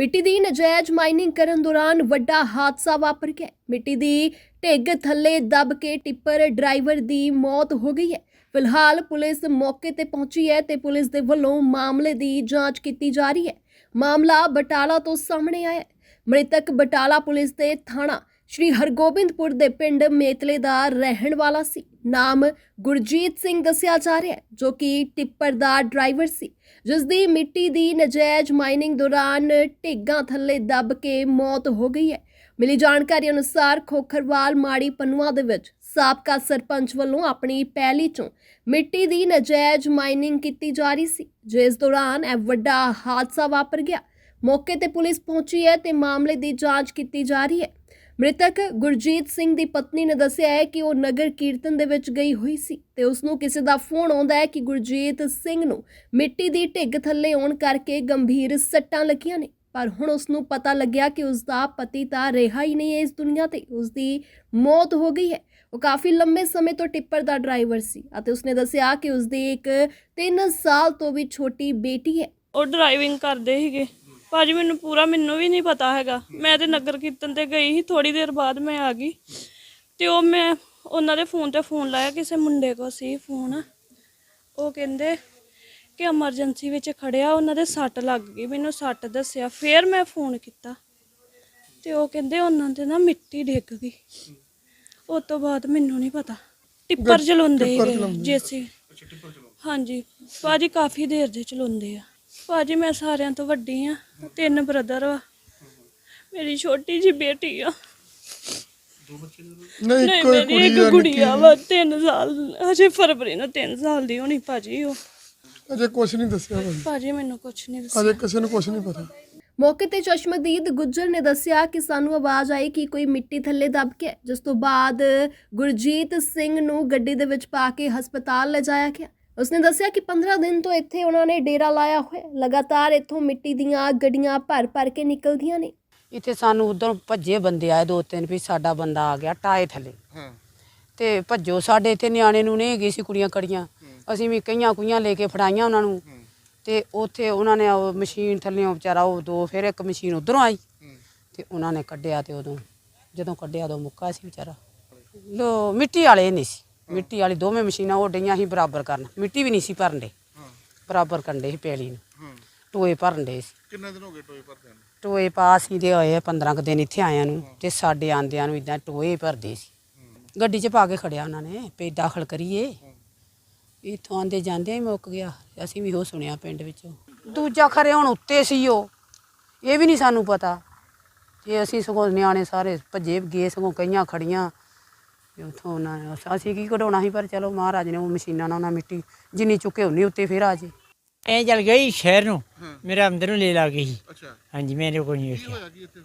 ਮਿੱਟੀ ਦੀ ਨਜਾਇਜ਼ ਮਾਈਨਿੰਗ ਕਰਨ ਦੌਰਾਨ ਵੱਡਾ ਹਾਦਸਾ ਵਾਪਰ ਗਿਆ ਮਿੱਟੀ ਦੀ ਢਿੱਗ ਥੱਲੇ ਦਬ ਕੇ ਟਿੱਪਰ ਡਰਾਈਵਰ ਦੀ ਮੌਤ ਹੋ ਗਈ ਹੈ। ਫਿਲਹਾਲ ਪੁਲਿਸ ਮੌਕੇ ਤੇ ਪਹੁੰਚੀ ਹੈ ਤੇ ਪੁਲਿਸ ਦੇ ਵੱਲੋਂ ਮਾਮਲੇ ਦੀ ਜਾਂਚ ਕੀਤੀ ਜਾ ਰਹੀ ਹੈ। ਮਾਮਲਾ ਬਟਾਲਾ ਤੋਂ ਸਾਹਮਣੇ ਆਇਆ ਮ੍ਰਿਤਕ ਬਟਾਲਾ ਪੁਲਿਸ ਦੇ ਥਾਣਾ ਸ਼੍ਰੀ ਹਰਗੋਬਿੰਦਪੁਰ ਦੇ ਪਿੰਡ ਮੇਤਲੇ ਦਾ ਰਹਿਣ ਵਾਲਾ ਸੀ। ਨਾਮ ਗੁਰਜੀਤ ਸਿੰਘ ਦੱਸਿਆ ਜਾ ਰਿਹਾ ਹੈ, ਜੋ ਕਿ ਟਿੱਪਰ ਦਾ ਡਰਾਈਵਰ ਸੀ। ਜਿਸ ਦੀ ਮਿੱਟੀ ਦੀ ਨਜਾਇਜ਼ ਮਾਈਨਿੰਗ ਦੌਰਾਨ ਢਿੱਗਾਂ ਥੱਲੇ ਦੱਬ ਕੇ ਮੌਤ ਹੋ ਗਈ ਹੈ। ਮਿਲੀ ਜਾਣਕਾਰੀ ਅਨੁਸਾਰ ਖੋਖਰਵਾਲ ਮਾੜੀ ਪਨੂਆ ਦੇ ਵਿੱਚ ਸਾਬਕਾ ਸਰਪੰਚ ਵੱਲੋਂ ਆਪਣੀ ਪਹਿਲੀ ਚੋਂ ਮਿੱਟੀ ਦੀ ਨਜਾਇਜ਼ ਮਾਈਨਿੰਗ ਕੀਤੀ ਜਾ ਰਹੀ ਸੀ, ਜਿਸ ਦੌਰਾਨ ਇਹ ਵੱਡਾ ਹਾਦਸਾ ਵਾਪਰ ਗਿਆ। ਮੌਕੇ ਤੇ ਪੁਲਿਸ ਪਹੁੰਚੀ ਹੈ ਤੇ ਮਾਮਲੇ ਦੀ ਜਾਂਚ ਕੀਤੀ ਜਾ ਰਹੀ ਹੈ। ਮ੍ਰਿਤਕ ਗੁਰਜੀਤ ਸਿੰਘ ਦੀ ਪਤਨੀ ਨੇ ਦੱਸਿਆ ਹੈ ਕਿ ਉਹ ਨਗਰ ਕੀਰਤਨ ਦੇ ਵਿੱਚ ਗਈ ਹੋਈ ਸੀ ਤੇ ਉਸ ਨੂੰ ਕਿਸੇ ਦਾ ਫੋਨ ਆਉਂਦਾ ਹੈ ਕਿ ਗੁਰਜੀਤ ਸਿੰਘ ਨੂੰ ਮਿੱਟੀ ਦੀ ਢਿੱਗ ਥੱਲੇ ਆਉਣ ਕਰਕੇ ਗੰਭੀਰ ਸੱਟਾਂ ਲੱਗੀਆਂ ਨੇ। ਪਰ ਹੁਣ ਉਸ ਨੂੰ ਪਤਾ ਲੱਗਿਆ ਕਿ ਉਸ ਦਾ ਪਤੀ ਤਾਂ ਰਿਹਾ ਹੀ ਨਹੀਂ ਹੈ ਇਸ ਦੁਨੀਆ ਤੇ ਉਸ ਦੀ ਮੌਤ ਹੋ ਗਈ ਹੈ। ਉਹ ਕਾਫੀ ਲੰਬੇ ਸਮੇਂ ਤੋਂ ਟਿੱਪਰ ਦਾ ਡਰਾਈਵਰ ਸੀ ਅਤੇ ਉਸਨੇ ਦੱਸਿਆ ਕਿ ਉਸ ਦੀ ਇੱਕ 3 ਸਾਲ ਤੋਂ ਵੀ ਛੋਟੀ ਬੇਟੀ ਹੈ। ਉਹ ਡਰਾਈਵਿੰਗ ਕਰਦੇ ਸੀਗੇ। ਭਾਜੀ ਮੈਨੂੰ ਪੂਰਾ ਮੈਨੂੰ ਵੀ ਨਹੀਂ ਪਤਾ ਹੈਗਾ। ਮੈਂ ਤੇ ਨਗਰ ਕੀਰਤਨ ਤੇ ਗਈ ਸੀ ਥੋੜੀ ਦੇਰ ਬਾਅਦ ਮੈਂ ਆ ਗਈ। ਤੇ ਉਹ ਮੈਂ ਉਹਨਾਂ ਦੇ ਫੋਨ ਤੇ ਫੋਨ ਲਾਇਆ ਕਿਸੇ ਮੁੰਡੇ ਕੋ ਸੀ ਫੋਨ। ਉਹ ਕਹਿੰਦੇ ਕਿ ਐਮਰਜੈਂਸੀ ਵਿੱਚ ਖੜਿਆ ਉਹਨਾਂ ਦੇ ਸੱਟ ਲੱਗ ਗਈ ਮੈਨੂੰ ਸੱਟ ਦੱਸਿਆ। ਫਿਰ ਮੈਂ ਫੋਨ ਕੀਤਾ। ਤੇ ਉਹ ਕਹਿੰਦੇ ਉਹਨਾਂ ਦੇ ਨਾ ਮਿੱਟੀ ਡਿੱਗ ਗਈ। ਉਸ ਤੋਂ ਬਾਅਦ ਮੈਨੂੰ ਨਹੀਂ ਪਤਾ। ਟਿੱਪਰ ਚਲਾਉਂਦੇ ਜੇਸੀ। ਹਾਂਜੀ। ਭਾਜੀ ਕਾਫੀ ਦੇਰ ਦੇ ਚਲਾਉਂਦੇ ਆ। ਭਾਜੀ ਮੈਂ ਸਾਰਿਆਂ ਤੋਂ ਵੱਡੀ ਆ ਤਿੰਨ ਬ੍ਰਦਰ ਵਾ। ਮੇਰੀ ਛੋਟੀ ਜੀ ਬੇਟੀ ਆ। ਨਹੀਂ ਨਹੀਂ ਕੋਈ ਮੇਰੀ ਇੱਕ ਕੁੜੀ ਗੁੜੀਆ ਵਾ 3 ਸਾਲ ਅਜੇ ਫਰਵਰੀ ਨੂੰ 3 ਸਾਲ ਦੀ ਹੋਣੀ ਭਾਜੀ ਉਹ। ਅਜੇ ਕੁਝ ਨਹੀਂ ਦੱਸਿਆ ਭਾਈ ਭਾਜੀ ਮੈਨੂੰ ਕੁਝ ਨਹੀਂ ਦੱਸਿਆ। ਅਜੇ ਕਿਸੇ ਨੂੰ ਕੁਝ ਨਹੀਂ ਪਤਾ। ਮੌਕੇ ਤੇ ਚਸ਼ਮਦੀਦ ਗੁੱਜਰ ਨੇ ਦੱਸਿਆ ਕਿ ਸਾਨੂੰ ਆਵਾਜ਼ ਆਈ ਕਿ ਕੋਈ ਮਿੱਟੀ ਥੱਲੇ ਦਬ ਗਿਆ ਜਿਸ ਤੋਂ ਬਾਅਦ ਗੁਰਜੀਤ ਸਿੰਘ ਨੂੰ ਗੱਡੀ ਦੇ ਵਿੱਚ ਪਾ ਕੇ ਹਸਪਤਾਲ ਲਿਜਾਇਆ ਗਿਆ। ਉਸਨੇ ਦੱਸਿਆ ਕਿ 15 ਦਿਨ ਤੋਂ ਇੱਥੇ ਉਹਨਾਂ ਨੇ ਡੇਰਾ ਲਾਇਆ ਹੋਇਆ। ਲਗਾਤਾਰ ਇੱਥੋਂ ਮਿੱਟੀ ਦੀਆਂ ਗੱਡੀਆਂ ਭਰ ਭਰ ਕੇ ਨਿਕਲਦੀਆਂ ਨੇ। ਇੱਥੇ ਸਾਨੂੰ ਉਧਰ ਭੱਜੇ ਬੰਦੇ ਆਏ ਦੋ ਤਿੰਨ ਵੀ ਸਾਡਾ ਬੰਦਾ ਆ ਗਿਆ ਟਾਏ ਥੱਲੇ। ਤੇ ਭੱਜੋ ਸਾਡੇ ਇੱਥੇ ਨਿਆਣੇ ਨੂੰ ਨਹੀਂ ਗਈ ਸੀ ਕੁੜੀਆਂ ਕੜੀਆਂ। ਅਸੀਂ ਵੀ ਕਈਆਂ ਕੁਈਆਂ ਲੈ ਕੇ ਫੜਾਈਆਂ ਉਹਨਾਂ ਨੂੰ। ਤੇ ਉੱਥੇ ਉਹਨਾਂ ਨੇ ਉਹ ਮਸ਼ੀਨ ਥੱਲੇੋਂ ਵਿਚਾਰਾ ਉਹ ਦੋ ਫਿਰ ਇੱਕ ਮਸ਼ੀਨ ਉਧਰੋਂ ਆਈ। ਤੇ ਉਹਨਾਂ ਨੇ ਕੱਢਿਆ ਤੇ ਉਦੋਂ ਜਦੋਂ ਕੱਢਿਆ ਉਦੋਂ ਮੁੱਕਾ ਸੀ ਵਿਚਾਰਾ। ਲੋ ਮਿੱਟੀ ਵਾਲੇ ਨਹੀਂ ਸੀ। ਮਿੱਟੀ ਵਾਲੀ ਦੋਵੇਂ ਮਸ਼ੀਨਾਂ ਉਹ ਡਈਆਂ ਸੀ ਬਰਾਬਰ ਕਰਨ। ਮਿੱਟੀ ਵੀ ਨਹੀਂ ਸੀ ਭਰਨ ਦੇ। ਬਰਾਬਰ ਕਰਨ ਦੇ ਸੀ ਪੈਲੀ ਨੂੰ। ਟੋਏ ਭਰਨ ਦੇ ਸੀ। ਕਿੰਨੇ ਦਿਨ ਹੋ ਗਏ ਟੋਏ ਭਰਦਿਆਂ ਨੂੰ? ਟੋਏ ਪਾਸ ਹੀ ਦੇ ਹੋਏ ਆ 15 ਕੁ ਦਿਨ ਇੱਥੇ ਆਇਆਂ ਨੂੰ ਤੇ ਸਾਡੇ ਆਂਦਿਆਂ ਨੂੰ ਇਦਾਂ ਟੋਏ ਭਰਦੇ ਸੀ। ਗੱਡੀ 'ਚ ਪਾ ਕੇ ਖੜਿਆ ਉਹਨਾਂ ਨੇ ਪੇ ਦਾਖਲ ਕਰੀਏ ਇੱਥੋਂ ਆਂਦੇ ਜਾਂਦੇ ਹੀ ਮੁੱਕ ਗਿਆ। ਅਸੀਂ ਵੀ ਉਹ ਸੁਣਿਆ ਪਿੰਡ ਵਿੱਚੋਂ। ਦੂਜਾ ਖਰੇ ਹੁਣ ਉੱਤੇ ਸੀ ਉਹ। ਇਹ ਵੀ ਨਹੀਂ ਸਾਨੂੰ ਪਤਾ। ਤੇ ਅਸੀਂ ਸਗੋਂ ਨਿਆਣੇ ਸਾਰੇ ਭੱਜੇ ਗਏ ਸਗੋਂ ਕਈਆਂ ਖੜੀਆਂ। ਉੱਥੋਂ ਨੇ ਅਸੀਂ ਕੀ ਕਢਾਉਣਾ ਸੀ ਪਰ ਚਲੋ ਮਹਾਰਾਜ ਨੇ ਉਹ ਮਸ਼ੀਨਾਂ ਨਾਲ ਉਹਨਾਂ ਮਿੱਟੀ ਜਿੰਨੀ ਚੁੱਕੇ ਉਨੀ ਉੱਤੇ ਫੇਰ ਆ ਜੇ। ਐ ਚਲ ਗਈ ਸ਼ਹਿਰ ਨੂੰ ਮੇਰਾ ਅੰਦਰ ਨੂੰ ਲੈ ਲਾ ਗਈ ਸੀ। ਅੱਛਾ। ਹਾਂਜੀ ਮੇਰੇ ਕੋਲ ਨਹੀਂ ਕੀ ਕੀ ਫਿਰ?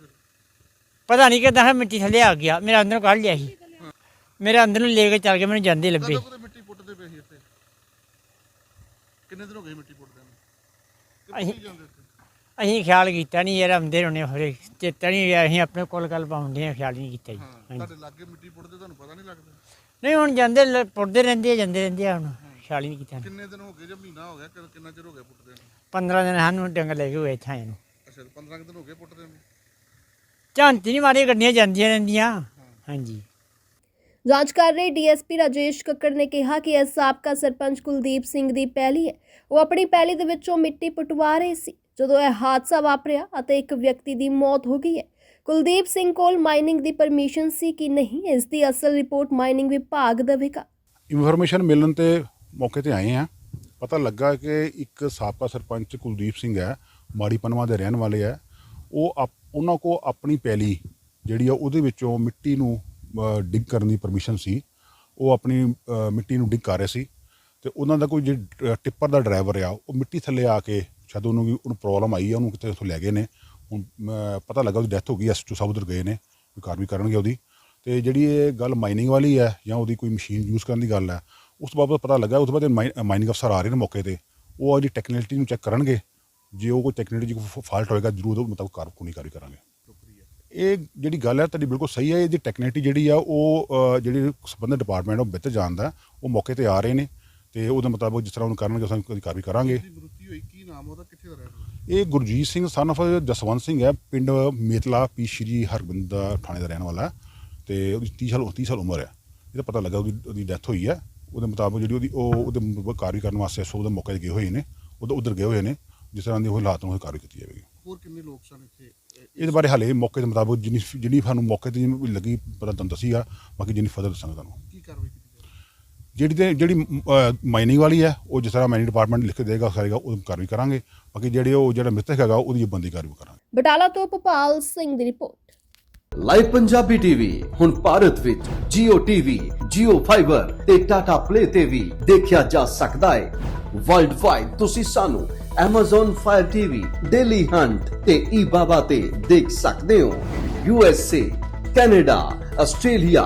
ਪਤਾ ਨਹੀਂ ਕਿਦਾਂ ਮਿੱਟੀ ਥੱਲੇ ਆ ਗਿਆ ਮੇਰਾ ਅੰਦਰ ਕੱਢ ਲਿਆ ਸੀ। ਮੇਰਾ ਅੰਦਰ ਨੂੰ ਲੈ ਕੇ ਚੱਲ ਗਿਆ ਮੈਨੂੰ ਜਾਂਦੇ ਲੱਭੇ। ਕਦੋਂ ਕਦੋਂ ਮਿੱਟੀ ਪੁੱਟਦੇ ਪਏ ਸੀ ਇੱਥੇ? ਕਿੰਨੇ ਦਿਨ ਹੋ ਗਏ ਮਿੱਟੀ ਪੁੱਟਦੇ ਨੂੰ? ਅਸੀਂ ਕੀ ਜਾਂਦੇ ਇੱਥੇ? ਅਸੀਂ ਖਿਆਲ ਕੀਤਾ ਨਹੀਂ ਯਾਰ ਅੰਦਰ ਹੋਣੇ ਹੋਰੇ ਚੇਤਾ ਨਹੀਂ ਗਿਆ ਅਸੀਂ ਆਪਣੇ ਕੋਲ ਗੱਲ ਪਾਉਂਦੇ ਆ ਖਿਆਲ ਨਹੀਂ ਕੀਤਾ ਜੀ। ਹਾਂਜੀ। ਤੁਹਾਡੇ ਲਾਗੇ ਮਿੱਟੀ ਪੁੱਟਦੇ ਤੁਹਾਨੂੰ ਪਤਾ ਨਹੀਂ ਲੱਗਦਾ? ਨਹੀਂ ਹੁਣ ਜਾਂਦੇ ਲ- ਪੁੱਟਦੇ ਰਹਿੰਦੇ ਆ ਜਾਂਦੇ ਰਹਿੰਦੇ ਆ ਹੁਣ ਖਿਆਲ ਹੀ ਨਹੀਂ ਕੀਤਾ ਕਿੰਨੇ ਦਿਨ ਹੋ ਗਏ ਜੇ ਮਹੀਨਾ ਹੋ ਗਿਆ? ਕਿ- ਕਿੰਨਾ ਚਿਰ ਹੋ ਗਿਆ ਪੁੱਟਦੇ ਨੂੰ? 15 ਦਿਨ ਸਾਨੂੰ ਡੰਗ ਲੈ ਕੇ ਹੋਏ ਇੱਥੇ ਆਏ ਨੂੰ। ਅੱਛਾ 15 ਕੁ ਦਿਨ ਹੋ ਗਏ ਪੁੱਟਦੇ ਨੂੰ? ਝਾਂਤੀ ਨਹੀਂ ਮਾਰੀ ਗੱਡੀਆਂ ਜਾਂਦੀਆਂ ਰਹਿੰਦੀਆਂ। ਹਾਂਜੀ। ਜਾਂਚ ਕਰ ਰਹੇ ਡੀਐਸਪੀ ਰਾਜੇਸ਼ ਕੱਕੜ ਨੇ ਕਿਹਾ ਕਿ ਇਹ ਸਾਬਕਾ ਸਰਪੰਚ ਕੁਲਦੀਪ ਸਿੰਘ ਦੀ ਪਹਿਲੀ ਹੈ। ਉਹ ਆਪਣੀ ਪਹਿਲੀ ਦੇ ਵਿੱਚੋਂ ਮਿੱਟੀ ਪਟਵਾ ਰਹੇ ਸੀ। ਜਦੋਂ ਇਹ ਹਾਦਸਾ ਵਾਪਰਿਆ ਅਤੇ ਇੱਕ ਵਿਅਕਤੀ ਦੀ ਮੌਤ ਹੋ ਗਈ ਹੈ, ਕੁਲਦੀਪ ਸਿੰਘ ਕੋਲ ਮਾਈਨਿੰਗ ਦੀ ਪਰਮਿਸ਼ਨ ਸੀ ਕਿ ਨਹੀਂ ਇਸ ਦੀ ਅਸਲ ਰਿਪੋਰਟ ਮਾਈਨਿੰਗ ਵਿਭਾਗ ਦੇਵੇਗਾ। ਇਨਫੋਰਮੇਸ਼ਨ ਮਿਲਣ ਤੇ ਮੌਕੇ ਤੇ ਆਏ ਆ ਪਤਾ ਲੱਗਾ ਕਿ ਇੱਕ ਸਾਬਕਾ ਸਰਪੰਚ ਕੁਲਦੀਪ ਸਿੰਘ ਹੈ, ਮਾੜੀ ਪਨਵਾ ਦੇ ਰਹਿਣ ਵਾਲੇ ਆ ਉਹ ਉਹਨਾਂ ਕੋ ਆਪਣੀ ਪੈਲੀ ਜਿਹੜੀ ਆ, ਉਹਦੇ ਵਿੱਚੋਂ ਮਿੱਟੀ ਨੂੰ ਡਿੱਗ ਕਰਨ ਦੀ ਪਰਮਿਸ਼ਨ ਸੀ। ਉਹ ਆਪਣੀ ਮਿੱਟੀ ਨੂੰ ਡਿੱਗ ਕਰ ਰਹੇ ਸੀ। ਤੇ ਉਹਨਾਂ ਦਾ ਕੋਈ ਜਿਹੜਾ ਟਿੱਪਰ ਦਾ ਡਰਾਈਵਰ ਆ, ਉਹ ਮਿੱਟੀ ਥੱਲੇ ਆ ਕੇ ਸ਼ਾਇਦ ਉਹਨੂੰ ਵੀ ਉਹਨੂੰ ਪ੍ਰੋਬਲਮ ਆਈ ਆ, ਉਹਨੂੰ ਕਿਤੇ ਉੱਥੋਂ ਲੈ ਗਏ ਨੇ। ਹੁਣ ਪਤਾ ਲੱਗਾ ਉਹਦੀ ਡੈਥ ਹੋ ਗਈ ਐਸਟੂ ਸਾਹਿਬ ਉਧਰ ਗਏ ਨੇ, ਕੋਈ ਕਾਰਵਾਈ ਕਰਨਗੇ ਉਹਦੀ। ਤੇ ਜਿਹੜੀ ਇਹ ਗੱਲ ਮਾਈਨਿੰਗ ਵਾਲੀ ਹੈ ਜਾਂ ਉਹਦੀ ਕੋਈ ਮਸ਼ੀਨ ਯੂਜ਼ ਕਰਨ ਦੀ ਗੱਲ ਹੈ, ਉਸ ਬਾਬਤ ਪਤਾ ਲੱਗਾ, ਉਸ ਤੋਂ ਬਾਅਦ ਮਾਈਨਿੰਗ ਅਫਸਰ ਆ ਰਹੇ ਨੇ ਮੌਕੇ ਤੇ। ਉਹ ਉਹਦੀ ਟੈਕਨੀਕਲਿਟੀ ਨੂੰ ਚੈੱਕ ਕਰਨਗੇ। ਜੇ ਉਹ ਕੋਈ ਟੈਕਨੀਕਲੀ ਕੋਈ ਫਾਲਟ ਹੋਏਗਾ, ਜ਼ਰੂਰ ਉਹ ਮਤਲਬ ਕਾਰਕੁਨੀ ਕਾਰਵਾਈ ਕਰਾਂਗੇ। ਇਹ ਜਿਹੜੀ ਗੱਲ ਹੈ, ਤੁਹਾਡੀ ਬਿਲਕੁਲ ਸਹੀ ਹੈ। ਇਹਦੀ ਟੈਕਨੀਕਲਿਟੀ ਜਿਹੜੀ ਆ, ਉਹ ਜਿਹੜੀ ਸੰਬੰਧਿਤ ਡਿਪਾਰਟਮੈਂਟ ਉਹ ਬਿਹਤਰ ਜਾਣਦਾ ਉਹ ਮੌਕੇ ਤੇ ਆ ਰਹੇ ਨੇ। ਤੇ ਉਹਦੇ ਮੁਤਾਬਕ ਜਿਸ ਤਰ੍ਹਾਂ ਉਹਨੂੰ ਕਰਨਗੇ, ਉਸ ਤਰ੍ਹਾਂ ਉਹਦੀ ਕਾਰਵਾਈ ਕਰਾਂਗੇ। ਨਾਮ ਉਹਦਾ ਕਿੱਥੇ ਦਾ ਰਹਿਣ ਵਾਲਾ? ਇਹ ਗੁਰਜੀਤ ਸਿੰਘ ਸਨ of ਜਸਵੰਤ ਸਿੰਘ ਹੈ ਪਿੰਡ ਮੇਤਲਾ ਪੀ ਸ਼੍ਰੀ ਹਰਗੋਬਿੰਦ ਥਾਣੇ ਦਾ ਰਹਿਣ ਵਾਲਾ ਹੈ ਤੇ ਉਹਦੀ 30 ਸਾਲ 30 ਸਾਲ ਉਮਰ ਹੈ। ਇਹਦਾ ਪਤਾ ਲੱਗਾ ਉਹਦੀ ਉਹਦੀ ਡੈਥ ਹੋਈ ਹੈ। ਉਹਦੇ ਮੁਤਾਬਕ ਜਿਹੜੀ ਉਹਦੀ ਉਹ ਉਹਦੇ ਮੁਤਾਬਕ ਕਾਰਵਾਈ ਕਰਨ ਵਾਸਤੇ ਸੋ ਉਹਦੇ ਮੌਕੇ ਤੇ ਗਏ ਹੋਏ ਨੇ। ਉਹਦਾ ਉਧਰ ਗਏ ਹੋਏ ਨੇ। ਜਿਸ ਤਰ੍ਹਾਂ ਦੀ ਉਹ ਹਾਲਾਤ ਨੂੰ ਉਹ ਕਾਰਵਾਈ ਕੀਤੀ ਜਾਵੇਗੀ। ਹੋਰ ਕਿੰਨੇ ਲੋਕ ਸਨ ਇੱਥੇ? ਇਹ- ਇਹਦੇ ਬਾਰੇ ਹਾਲੇ ਮੌਕੇ ਦੇ ਮੁਤਾਬਕ ਜਿੰਨੀ ਜਿੰਨੀ ਸਾਨੂੰ ਮੌਕੇ ਤੇ ਜਿੰਨੀ ਲੱਗੀ ਪਤਾ ਤੁਹਾਨੂੰ ਦੱਸੀਗਾ ਬਾਕੀ ਜਿੰਨੀ ਫਰਦਰ ਦੱਸਾਂਗਾ ਤੁਹਾਨੂੰ। ਕੀ ਕਾਰਵਾਈ ਕੀਤੀ ਜਿਹੜੀ ਤੇ ਜਿਹੜੀ ਮਾਈਨਿੰਗ ਵਾਲੀ ਹੈ ਉਹ ਜਿਸ ਤਰ੍ਹਾਂ ਮਾਈਨਿੰਗ ਡਿਪਾਰਟਮੈਂਟ ਲਿਖ ਕੇ ਦੇਗਾ ਕਰੇਗਾ ਉਹ ਕਾਰਵਾਈ ਕਰਾਂਗੇ। ਬਾਕੀ ਜਿਹੜੇ ਉਹ ਜਿਹੜਾ ਮ੍ਰਿਤਕ ਹੈਗਾ ਉਹਦੀ ਬੰਦੀ ਕਾਰਵਾਈ ਕਰਾਂਗੇ। ਬਟਾਲਾ ਤੋਂ ਭੋਪਾਲ ਸਿੰਘ ਦੀ ਰਿਪੋਰਟ। ਲਾਈਵ ਪੰਜਾਬੀ ਟੀਵੀ ਹੁਣ ਭਾਰਤ ਵਿੱਚ Jio TV, Jio Fiber ਤੇ Tata Play ਤੇ ਵੀ ਦੇਖਿਆ ਜਾ ਸਕਦਾ ਹੈ। ਵਰਲਡ ਵਾਈਡ ਤੁਸੀਂ ਸਾਨੂੰ Amazon Fire TV, Daily Hunt ਤੇ eBaba ਤੇ ਦੇਖ ਸਕਦੇ ਹੋ। USA, Canada, Australia,